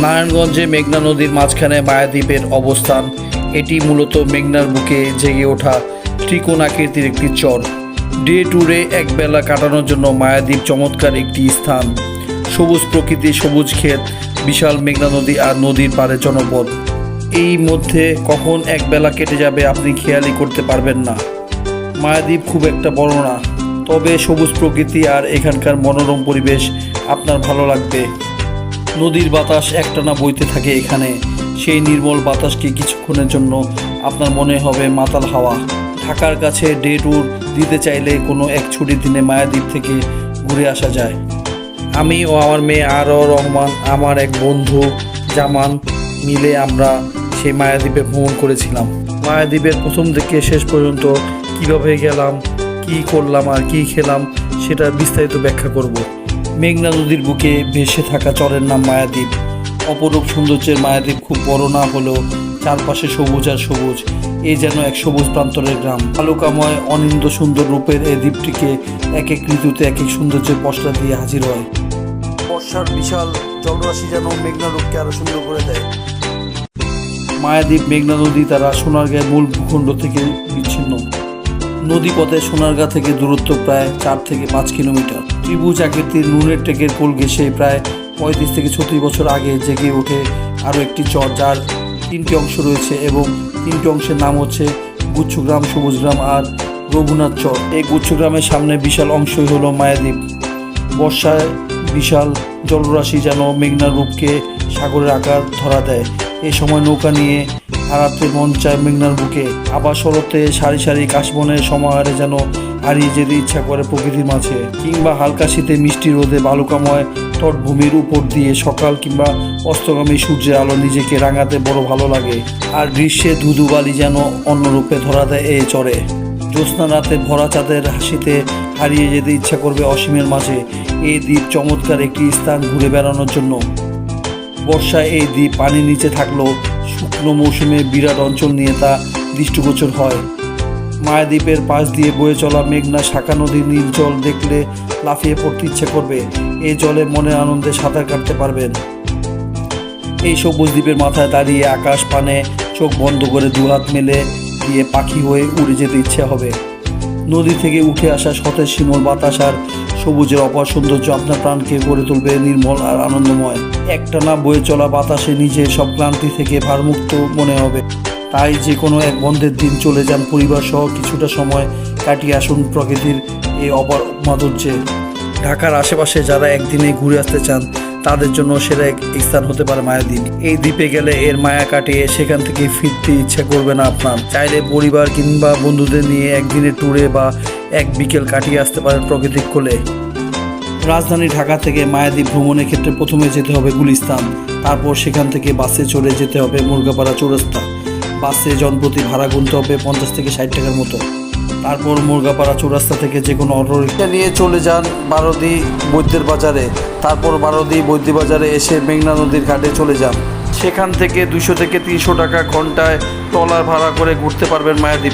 নারায়ণগঞ্জে মেঘনা নদীর মাঝখানে মায়াদ্বীপের অবস্থান। এটি মূলত মেঘনার বুকে জেগে ওঠা ত্রিকোণ আকৃতির একটি চর। ডে ট্যুরে একবেলা কাটানোর জন্য মায়াদ্বীপ চমৎকার একটি স্থান। সবুজ প্রকৃতি, সবুজ ক্ষেত, বিশাল মেঘনা নদী আর নদীর পাড়ে জনপদ। এই মধ্যে কখন একবেলা কেটে যাবে আপনি খেয়ালই করতে পারবেন না। মায়াদ্বীপ খুব একটা বড় না, তবে সবুজ প্রকৃতি আর এখানকার মনোরম পরিবেশ আপনার ভালো লাগবে। নদীর বাতাস একটানা বইতে থাকে এখানে। সেই নির্মল বাতাসকে কিছুক্ষণের জন্য আপনার মনে হবে মাতাল হাওয়া। ঢাকার কাছে ডে ট্যুর দিতে চাইলে কোনো এক ছুটির দিনে মায়াদ্বীপ থেকে ঘুরে আসা যায়। আমি ও আমার মেয়ে আরও রহমান, আমার এক বন্ধু জামান মিলে আমরা সেই মায়াদ্বীপে ভ্রমণ করেছিলাম। মায়াদ্বীপের প্রথম থেকে শেষ পর্যন্ত কীভাবে গেলাম, কি করলাম আর কি খেলাম সেটা বিস্তারিত ব্যাখ্যা করব। মেঘনা নদীর বুকে ভেসে থাকা চরের নাম মায়াদ্বীপ। অপরূপ সৌন্দর্যের মায়াদ্বীপ খুব বড় না হলেও চারপাশে সবুজ আর সবুজ। এ যেন এক সবুজ প্রান্তরের গ্রাম। আলোকাময়, অনিন্দ সুন্দর রূপের এই দ্বীপটিকে এক এক ঋতুতে এক এক সৌন্দর্যের পশলা দিয়ে হাজির হয়। বর্ষার বিশাল জলরাশি যেন মেঘনা রূপকে আরও সুন্দর করে দেয়। মায়াদ্বীপ মেঘনা নদী তারা সোনারগাঁয়ের মূল ভূখণ্ড থেকে বিচ্ছিন্ন। নদীপথে সোনারগাঁ থেকে দূরত্ব প্রায় চার থেকে পাঁচ কিলোমিটার। ত্রিভুজ আকৃতির নুনের টেকের কোল ঘেসে প্রায় পঁয়ত্রিশ থেকে ছত্রিশ বছর আগে জেগে ওঠে আরও একটি চর যার তিনটি অংশ রয়েছে এবং তিনটি অংশের নাম হচ্ছে গুচ্ছগ্রাম, সবুজগ্রাম আর রঘুনাথ চর। এই গুচ্ছগ্রামের সামনে বিশাল অংশই হলো মায়াদ্বীপ। বর্ষায় বিশাল জলরাশি যেন মেঘনার রূপকে সাগরের আকার ধরা দেয়। এই সময় নৌকা নিয়ে হারাতে মন চায় মেঘনার বুকে। আবার শরতে সারি সারি কাশবনের সমাহারে যেন হারিয়ে যেতে ইচ্ছা করে প্রকৃতির মাঝে। কিংবা হালকা শীতে মিষ্টি রোদে বালুকাময় তটভূমির উপর দিয়ে সকাল কিংবা অস্তগামী সূর্যের আলো নিজেকে রাঙাতে বড় ভালো লাগে। আর গ্রীষ্মে ধুধু বালি যেন অন্য রূপে ধরা দেয় এ চড়ে জ্যোৎস্না রাতে ভরা চাঁদের হাসিতে হারিয়ে যেতে ইচ্ছা করবে অসীমের মাঝে। এই দ্বীপ চমৎকার একটি স্থান ঘুরে বেড়ানোর জন্য। বর্ষায় এই দ্বীপ পানির নিচে থাকলেও শুকনো মৌসুমে বিরাট অঞ্চল নিয়ে তা দৃষ্টিগোচর হয়। মায়াদ্বীপের পাশ দিয়ে বয়ে চলা মেঘনা শাখা নদীর নীল জল দেখলে লাফিয়ে পড়তে ইচ্ছে করবে। এই জলে মনের আনন্দে সাঁতার কাটতে পারবেন। এই সবুজ দ্বীপের মাথায় দাঁড়িয়ে আকাশ পানে চোখ বন্ধ করে দুহাত মেলে দিয়ে পাখি হয়ে উড়ে যেতে ইচ্ছে হবে। নদী থেকে উঠে আসা সতেজ শিমল বাতাস আর সবুজের অপার সৌন্দর্য আপনার প্রাণকে গড়ে তুলবে, নির্মল আর আনন্দময়। একটানা বয়ে চলা বাতাসে নিজের সব ক্লান্তি থেকে ভারমুক্ত মনে হবে। তাই যে কোনো এক বন্ধের দিন চলে যান পরিবার সহ কিছুটা সময় কাটিয়ে আসুন প্রকৃতির এই অপার মাধুর্যে। ঢাকার আশেপাশে যারা একদিনে ঘুরে আসতে চান, তাদের জন্য সেরা এক স্থান হতে পারে মায়াদ্বীপ এই দ্বীপে গেলে এর মায়া কাটিয়ে সেখান থেকে ফিরতে ইচ্ছা করবে না আপনার। চাইলে পরিবার কিংবা বন্ধুদের নিয়ে একদিনের ট্যুরে বা এক বিকেল কাটিয়ে আসতে পারেন প্রকৃতিক কোলে। রাজধানী ঢাকা থেকে মায়াদ্বীপ ভ্রমণের ক্ষেত্রে প্রথমে যেতে হবে গুলিস্তান, তারপর সেখান থেকে বাসে চলে যেতে হবে মুরগাপাড়া চৌরাস্তা। বাসে জনপ্রতি ভাড়া গুনতে হবে পঞ্চাশ থেকে ষাট টাকার মতো। তারপর মুরগাপাড়া চৌরাস্তা থেকে যে কোনো অটো রিক্সা নিয়ে চলে যান বারোদি বৈদ্যের বাজারে। তারপর বারোদি বৈদ্য বাজারে এসে মেঘনা নদীর ঘাটে চলে যান। সেখান থেকে দুশো থেকে তিনশো টাকা ঘন্টায় ট্রলার ভাড়া করে ঘুরতে পারবেন মায়াদ্বীপে